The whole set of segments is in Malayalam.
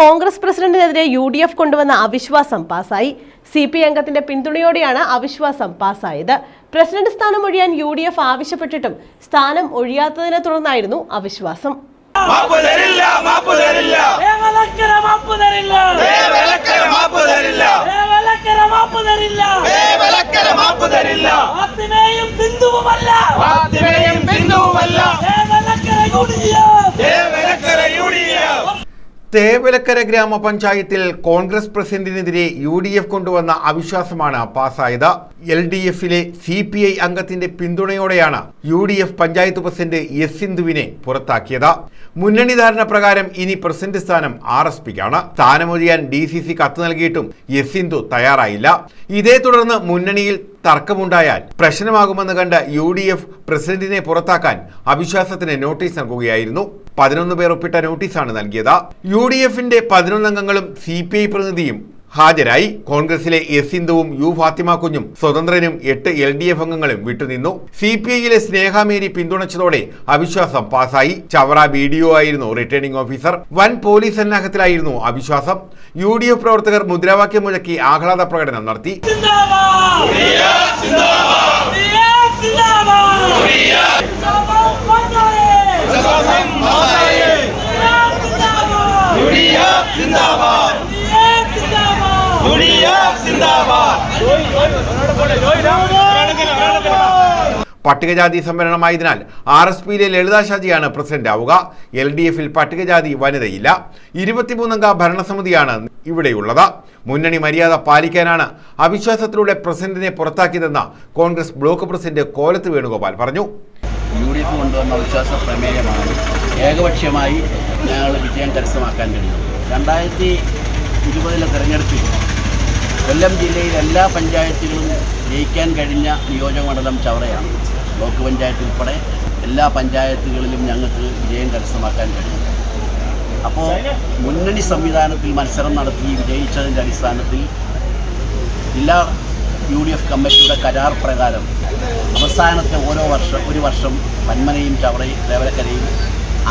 കോൺഗ്രസ് പ്രസിഡന്റിനെതിരെ യു ഡി എഫ് കൊണ്ടുവന്ന അവിശ്വാസം പാസായി. സി പി അംഗത്തിന്റെ പിന്തുണയോടെയാണ് അവിശ്വാസം പാസായത്. പ്രസിഡന്റ് സ്ഥാനം ഒഴിയാൻ യു ഡി എഫ് ആവശ്യപ്പെട്ടിട്ടും സ്ഥാനം ഒഴിയാത്തതിനെ തുടർന്നായിരുന്നു അവിശ്വാസം. മാപ്പ് തരില്ല മാപ്പ് തരില്ല. തേവലക്കര ഗ്രാമപഞ്ചായത്തിൽ കോൺഗ്രസ് പ്രസിഡന്റിനെതിരെ യു ഡി എഫ് കൊണ്ടുവന്ന അവിശ്വാസമാണ് പാസ്സായത്. എൽ ഡി എഫിലെ സി പി ഐ അംഗത്തിന്റെ പിന്തുണയോടെയാണ് U D F panchayat president S സിന്ധുവിനെ പുറത്താക്കിയത്. മുന്നണി ധാരണ പ്രകാരം ഇനി പ്രസിഡന്റ് സ്ഥാനം ആർ എസ് പിക്കാണ്. സ്ഥാനമൊഴിയാൻ ഡി സി സി കത്ത് നൽകിയിട്ടും എസ് സിന്ധു തയ്യാറായില്ല. ഇതേ തുടർന്ന് മുന്നണിയിൽ തർക്കമുണ്ടായാൽ പ്രശ്നമാകുമെന്ന് കണ്ട് യു ഡി എഫ് പ്രസിഡന്റിനെ പുറത്താക്കാൻ അവിശ്വാസത്തിന് നോട്ടീസ് നൽകുകയായിരുന്നു. പതിനൊന്ന് പേർ ഒപ്പിട്ട നോട്ടീസാണ് നൽകിയത്. യു ഡി എഫിന്റെ പതിനൊന്ന് അംഗങ്ങളും സി പി ഐ പ്രതിനിധിയും ഹാജരായി. കോൺഗ്രസിലെ എസ് സിന്ധുവും യു ഫാത്തിമ കുഞ്ഞും സ്വതന്ത്രനും എട്ട് എൽ ഡി എഫ് അംഗങ്ങളും വിട്ടുനിന്നു. സി പി ഐയിലെ സ്നേഹാമേരി പിന്തുണച്ചതോടെ അവിശ്വാസം പാസായി. ചവറ ബി ഡി ഒ ആയിരുന്നു റിട്ടേണിംഗ് ഓഫീസർ. വൻ പോലീസ് സന്നാഹത്തിലായിരുന്നു അവിശ്വാസം. യു ഡി എഫ് പ്രവർത്തകർ മുദ്രാവാക്യം മുഴക്കി ആഹ്ലാദ പ്രകടനം നടത്തി സിന്ദാബാദ് സിന്ദാബാദ് സിന്ദാബാദ് യു ഡി എഫ് സിന്ദാബാദ് യു ഡി എഫ് സിന്ദാബാദ് പട്ടികജാതി സംവരണമായതിനാൽ ആർ എസ് പിയിലെ ലളിതാശാജിയാണ് പ്രസിഡന്റ് ആവുക. എൽ ഡി എഫിൽ പട്ടികജാതി വനിതയില്ല. ഇരുപത്തിമൂന്നംഗ ഭരണസമിതിയാണ് ഇവിടെയുള്ളത്. മുന്നണി മര്യാദ പാലിക്കാനാണ് അവിശ്വാസത്തിലൂടെ പ്രസിഡന്റിനെ പുറത്താക്കിയതെന്ന് കോൺഗ്രസ് ബ്ലോക്ക് പ്രസിഡന്റ് കോലത്ത് വേണുഗോപാൽ പറഞ്ഞു. യു ഡി എഫ് കൊണ്ടുവന്ന അവിശ്വാസ പ്രമേയമാണ് ഏകപക്ഷീയമായി ഞങ്ങൾ വിജയം കരസ്ഥമാക്കാൻ കഴിയും രണ്ടായിരത്തി ഇരുപതിലെ തെരഞ്ഞെടുപ്പിൽ കൊല്ലം ജില്ലയിലെ എല്ലാ പഞ്ചായത്തുകളും ജയിക്കാൻ കഴിഞ്ഞ നിയോജകമണ്ഡലം ചവറയാണ്. ബ്ലോക്ക് പഞ്ചായത്ത് ഉൾപ്പെടെ എല്ലാ പഞ്ചായത്തുകളിലും ഞങ്ങൾക്ക് വിജയം കരസ്ഥമാക്കാൻ കഴിഞ്ഞു. അപ്പോൾ മുന്നണി സംവിധാനത്തിൽ മത്സരം നടത്തി വിജയിച്ചതിന്റെ അടിസ്ഥാനത്തിൽ ജില്ലാ യു ഡി എഫ് കമ്മിറ്റിയുടെ കരാർ പ്രകാരം അവസാനത്തെ ഓരോ വർഷം ഒരു വർഷം പന്മനയും ചവറയും ദേവലക്കരയും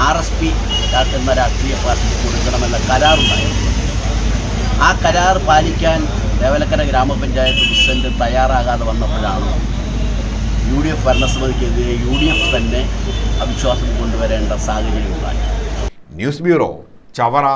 ആർ എസ് പി എന്ന രാഷ്ട്രീയ പാർട്ടിക്ക് കൊടുക്കണമെന്ന കരാറുണ്ടായിരുന്നു. ആ കരാർ പാലിക്കാൻ ദേവലക്കര ഗ്രാമപഞ്ചായത്ത് പ്രസിഡന്റ് തയ്യാറാകാതെ വന്നപ്പോഴാണ് യു ഡി എഫ് ഭരണസമിതിക്കെതിരെ യു ഡി എഫ് തന്നെ അവിശ്വാസം കൊണ്ടുവരേണ്ട സാഹചര്യം ഉണ്ടായി ന്യൂസ് ബ്യൂറോ ചവറ.